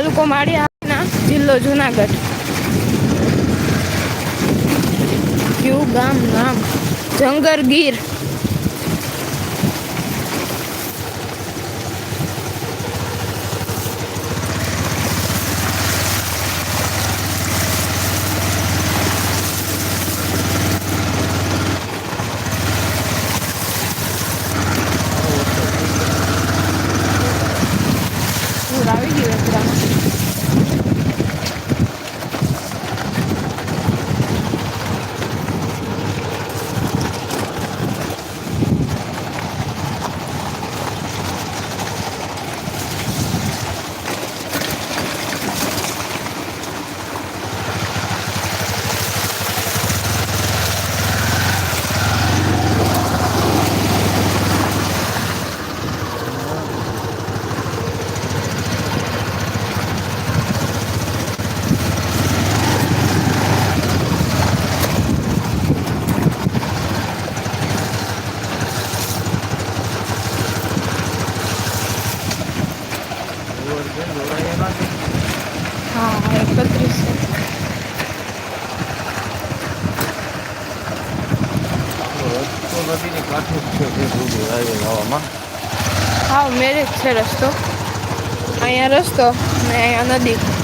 તાલુકો માળિયાના જિલ્લો જુનાગઢ. કયું ગામ નામ જંગર ગીર પૂર આવી ગયું એકદમ હા નદીની કાંઠે જ છે તે હાઈવે જવામાં હા મેરેજ છે રસ્તો અહીંયા રસ્તો ને અહીંયા નદી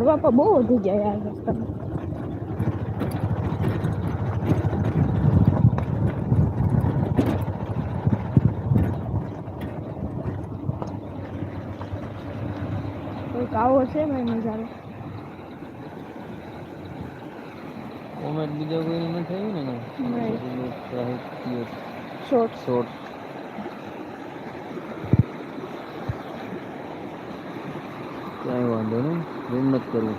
ઝાડવા પણ બહુ વધી ગયા યાર રસ્તામાં કોઈક આવો છે ભાઈ નજારો કોમેન્ટ બીજો કોઈ નથી થયું ને. શોર્ટ. શોર્ટ. કાંઈ વાંધો નહીં. રૂમ નથી કરવું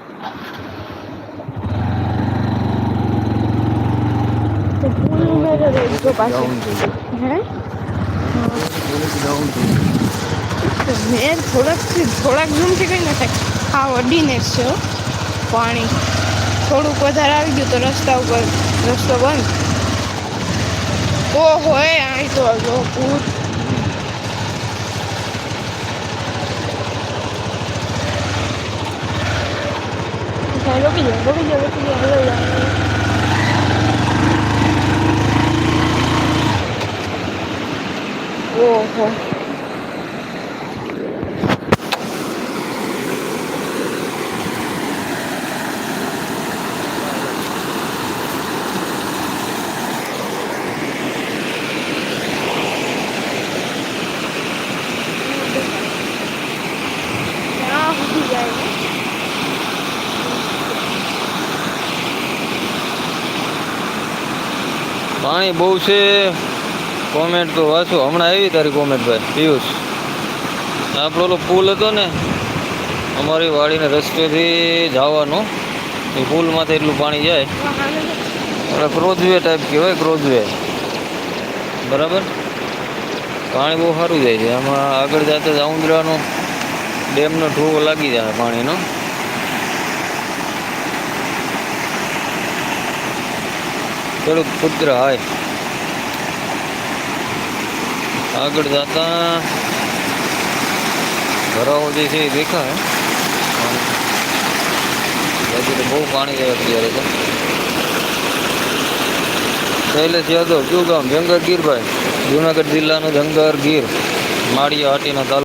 મેં થોડાક થોડાક ઝૂમથી કઈ ન થાય. આ અડીને છે પાણી. થોડુંક વધારે આવી ગયું તો રસ્તા ઉપર રસ્તો બંધ. ઓહો એ અહીં તો પૂર Böyle gidiyor, böyle gidiyor, böyle gidiyor, böyle gidiyor. Oho. પાણી બહુ છે. કોમેન્ટ તો વાંચો. હમણાં આવી તારી કોમેન્ટ ભાઈ. પિયુષ. આપણો ઓલો પુલ હતો ને, અમારી વાડીને રસ્તેથી જવાનો. એ પુલમાંથી એટલું પાણી જાય. એટલે ક્રોઝવે ટાઈપ કહેવાય ક્રોઝવે બરાબર? પાણી બહુ સારું જાય છે. આમાં આગળ જતા જાઉંદરાનો ડેમનો ઠૂવો લાગી જાય પાણીનો. ખેડૂત પુત્ર હાય. આગળ જતા ભરાવો જે છે એ દેખાય. બાકી તો બહુ પાણી જાય અત્યારે તો શૈલેષ યાદવ, કયું ગામ? જંગર ગીરભાઈ જુનાગઢ જિલ્લાનું જંગર ગીર માળિયા હાટીના તાલુકા.